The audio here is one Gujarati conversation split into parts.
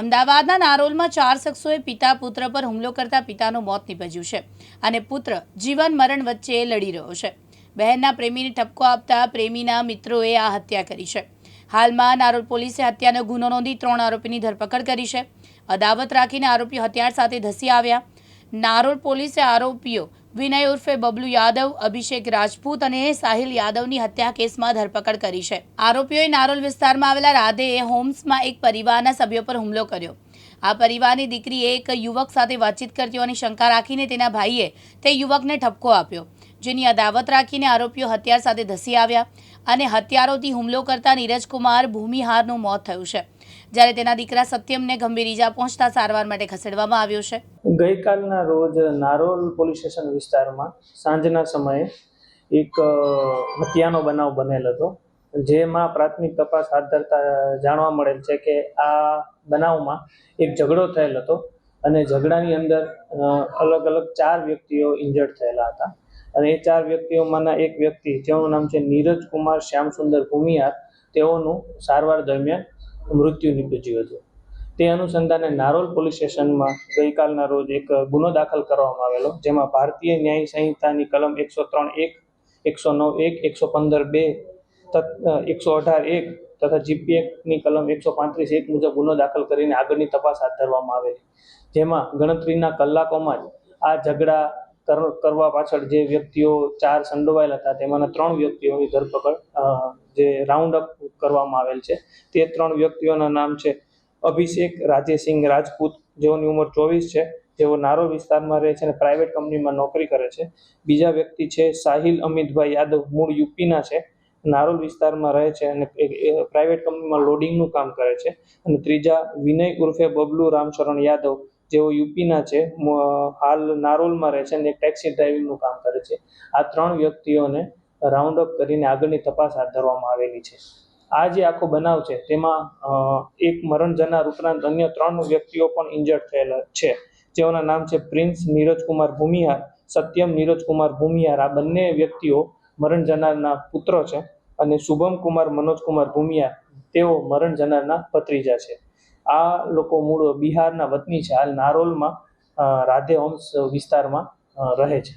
અમદાવાદના નારોલમાં ચાર શખ્સોએ પિતા પુત્ર પર હુમલો કરતા પિતાનું મોત નીપજ્યું છે અને પુત્ર જીવન મરણ વચ્ચે લડી રહ્યો છે. બહેનના પ્રેમીને ઠપકો આપતા પ્રેમીના મિત્રોએ આ હત્યા કરી છે. હાલમાં નારોલ પોલીસે હત્યાનો ગુનો નોંધી ત્રણ આરોપીની ધરપકડ કરી છે. અદાવત રાખીને આરોપીઓ હથિયાર સાથે ધસી આવ્યા. નારોલ પોલીસે આરોપીઓ વિનય ઉર્ફે બબલુ યાદવ, અભિષેક રાજપૂત અને સાહિલ યાદવની હત્યા કેસમાં ધરપકડ કરી છે. આરોપીઓએ નારોલ વિસ્તારમાં આવેલા રાધે હોમ્સમાં એક પરિવારના સભ્યો પર હુમલો કર્યો. આ પરિવારની દીકરી એક યુવક સાથે વાતચીત કરતી હોવાની શંકા રાખીને તેના ભાઈએ તે યુવકને ઠપકો આપ્યો, જેની અદાવત રાખીને આરોપીઓ હથિયાર સાથે ધસી આવ્યા અને હથિયારોથી હુમલો કરતા નીરજકુમાર ભૂમિહારનું મોત થયું છે. જ્યારે તેના દીકરા સત્યમને ગંભીર ઈજા પહોંચતા સારવાર માટે ખસેડવામાં આવ્યો છે. ગઈકાલના રોજ નારોલ પોલીસ સ્ટેશન વિસ્તારમાં સાંજના સમયે એક હત્યાનો બનાવ બનેલ હતો, જેમાં પ્રાથમિક તપાસ હાથ ધરતા જાણવા મળેલ છે કે આ બનાવમાં એક ઝઘડો થયેલ હતો અને ઝઘડાની અંદર અલગ અલગ ચાર વ્યક્તિઓ ઇન્જર્ડ થયેલા હતા. અને એ ચાર વ્યક્તિઓમાંના એક વ્યક્તિ, જેનું નામ છે નીરજ કુમાર શ્યામસુંદર ભૂમિયાર, તેઓનું સારવાર દરમિયાન મૃત્યુ નીપજ્યું હતું. તે અનુસંધાને નારોલ પોલીસ સ્ટેશનમાં ગઈકાલના રોજ એક ગુનો દાખલ કરવામાં આવેલો, જેમાં ભારતીય ન્યાય સંહિતાની કલમ એકસો ત્રણ એક, એકસો નવ એક, એકસો પંદર બે એકસો અઢાર એક તથા જીપીએકની કલમ એકસો પાંત્રીસ એક મુજબ ગુનો દાખલ કરીને આગળની તપાસ હાથ ધરવામાં આવેલી. જેમાં ગણતરીના કલાકોમાં જ આ ઝઘડા કરવા પાછળ જે વ્યક્તિઓ ચાર સંડોવાયેલા હતા, તેમાંના ત્રણ વ્યક્તિઓની ધરપકડ જે રાઉન્ડ અપ કરવામાં આવેલ છે. તે ત્રણ વ્યક્તિઓના નામ છે અભિષેક, રાજેસિંહ રાજપૂત, જેઓની ઉંમર ચોવીસ છે, જેઓ નારોલ વિસ્તારમાં રહે છે અને પ્રાઇવેટ કંપનીમાં નોકરી કરે છે. બીજા વ્યક્તિ છે સાહિલ અમિતભાઈ યાદવ, મૂળ યુપીના છે નારોલ વિસ્તારમાં રહે છે અને પ્રાઇવેટ કંપનીમાં લોડિંગનું કામ કરે છે. અને ત્રીજા વિનય ઉર્ફે બબલુ રામચરણ યાદવ જેઓ યુપીના છે હાલ નારોલમાં રહે છે અને એક ટેક્સી ડ્રાઇવિંગનું કામ કરે છે. આ ત્રણ વ્યક્તિઓને રાઉન્ડ અપ કરીને આગળની તપાસ હાથ ધરવામાં આવેલી છે. આ જે આખો બનાવ છે, તેમાં એક મરણ જનાર ઉપરાંત અન્ય ત્રણ વ્યક્તિઓ પણ ઇન્જર્ડ થયેલા છે. જેઓના નામ છે પ્રિન્સ નીરજકુમાર ભૂમિહાર, સત્યમ નીરજકુમાર ભૂમિહાર. આ બંને વ્યક્તિઓ મરણ જનારના પુત્ર છે અને શુભમ કુમાર મનોજકુમાર ભૂમિહાર. તેઓ મરણ જનારના ભત્રીજા છે. આ લોકો મૂળ બિહારના વતની છે. હાલ નારોલમાં રાધે હોમ્સ વિસ્તારમાં રહે છે.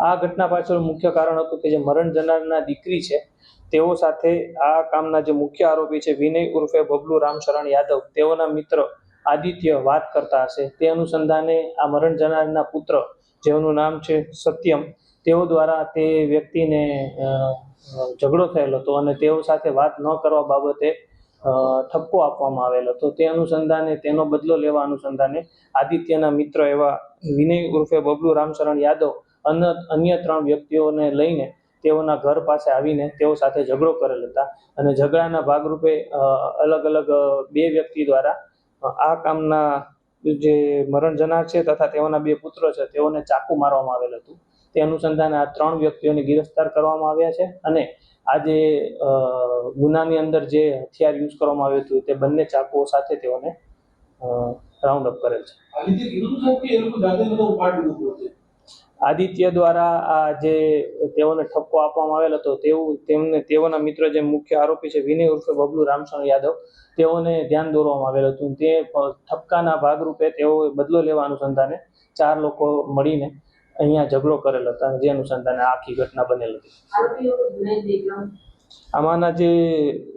આ? ઘટના પાછળ મુખ્ય કારણ હતું કે જે મરણ જનારના દીકરી છે તેઓ સાથે આ કામના જે મુખ્ય આરોપી છે વિનય ઉર્ફે બબલુ રામશરણ યાદવ તેઓના મિત્ર આદિત્ય વાત કરતા હશે. તે અનુસંધાને આ મરણ જનારના પુત્ર જેઓનું નામ છે સત્યમ તેઓ દ્વારા તે વ્યક્તિને ઝઘડો થયેલો હતો અને તેઓ સાથે વાત ન કરવા બાબતે ઠપકો આપવામાં આવેલો હતો. તે અનુસંધાને, તેનો બદલો લેવા અનુસંધાને આદિત્યના મિત્ર એવા વિનય ઉર્ફે બબલુ રામશરણ યાદવ અન્ય અન્ય ત્રણ વ્યક્તિઓને લઈને તેઓના ઘર પાસે આવીને તેઓ સાથે ઝઘડો કરેલ હતા અને ઝઘડાના ભાગરૂપે અલગ અલગ બે વ્યક્તિ દ્વારા આ કામના જે મરણ જનાર છે તથા તેઓના બે પુત્રો છે તેઓને ચાકુ મારવામાં આવેલ હતું. તે અનુસંધાને આ ત્રણ વ્યક્તિઓને ગિરફ્તાર કરવામાં આવ્યા છે અને આ જે ગુનાની અંદર જે હથિયાર યુઝ કરવામાં આવ્યું હતું તે બંને ચાકુઓ સાથે તેઓને રાઉન્ડ અપ કરેલ છે. આદિત્ય દ્વારા આ જે તેઓને ઠપકો આપવામાં આવેલ હતો તેવું તેમને તેઓના મિત્ર જે મુખ્ય આરોપી છે વિનય ઉર્ફે બબલુ રામચંદ્ર યાદવ તેઓને ધ્યાન દોરવામાં આવેલ હતું. તે ઠપકાના ભાગરૂપે તેઓ બદલો લેવા અનુસંધાને ચાર લોકો મળીને અહીંયા ઝઘડો કરેલ હતો જે અનુસંધાને આખી ઘટના બનેલી હતી. આમાંના જે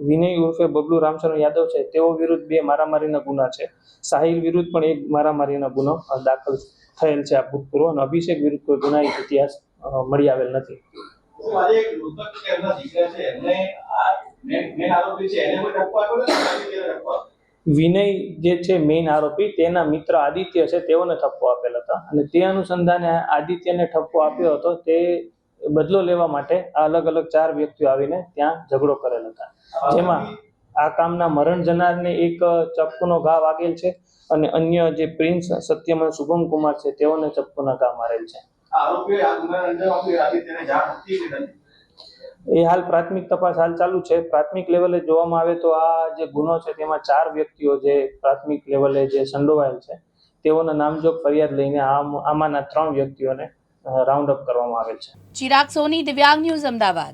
વિનય ઉર્ફે બબલુ રામચરણ યાદવ છે, તેઓ વિરુદ્ધ બે મારામારીના ગુના છે. સાહિલ વિરુદ્ધ પણ એક મારામારીના ગુનો દાખલ થયેલ છે આ ભૂતપૂર્વ અને અભિષેક વિરુદ્ધ કોઈ ગુનાહિત ઇતિહાસ મળી આવેલ નથી. દીકરા છે, એમને મેં આરોપી છે, એને કોઈ વિનય જે છે મેઇન આરોપી, તેના મિત્ર આદિત્ય છે, તેઓને ઠપકો આપેલ હતા. અને તે અનુસંધાને આદિત્યને ઠપકો આપ્યો હતો, તે બદલો લેવા માટે અલગ અલગ ચાર વ્યક્તિઓ આવીને ત્યાં ઝઘડો કરેલ હતા. જેમાં આ કામના મરણ જનારને એક ચપ્પુનો ઘા વાગેલ છે અને અન્ય જે પ્રિન્સ સત્યમ શુભમ કુમાર છે, તેઓને ચપ્પુના ઘા મારેલ છે. આરોપીએ આ ગુનાને અંજામ આપ્યો એ આદિત્યને જાણ હતી કે એ હાલ પ્રાથમિક તપાસ હાલ ચાલુ છે. પ્રાથમિક લેવલે જોવામાં આવે તો આ જે ગુનો છે તેમાં ચાર વ્યક્તિઓ જે પ્રાથમિક લેવલે જે સંડોવાયેલ છે, તેઓના નામજોગ ફરિયાદ લઈને આમ, આમાંના ત્રણ વ્યક્તિઓને રાઉન્ડ અપ કરવામાં આવેલ છે. ચિરાગ સોની, દિવ્યાંગ ન્યૂઝ અમદાવાદ.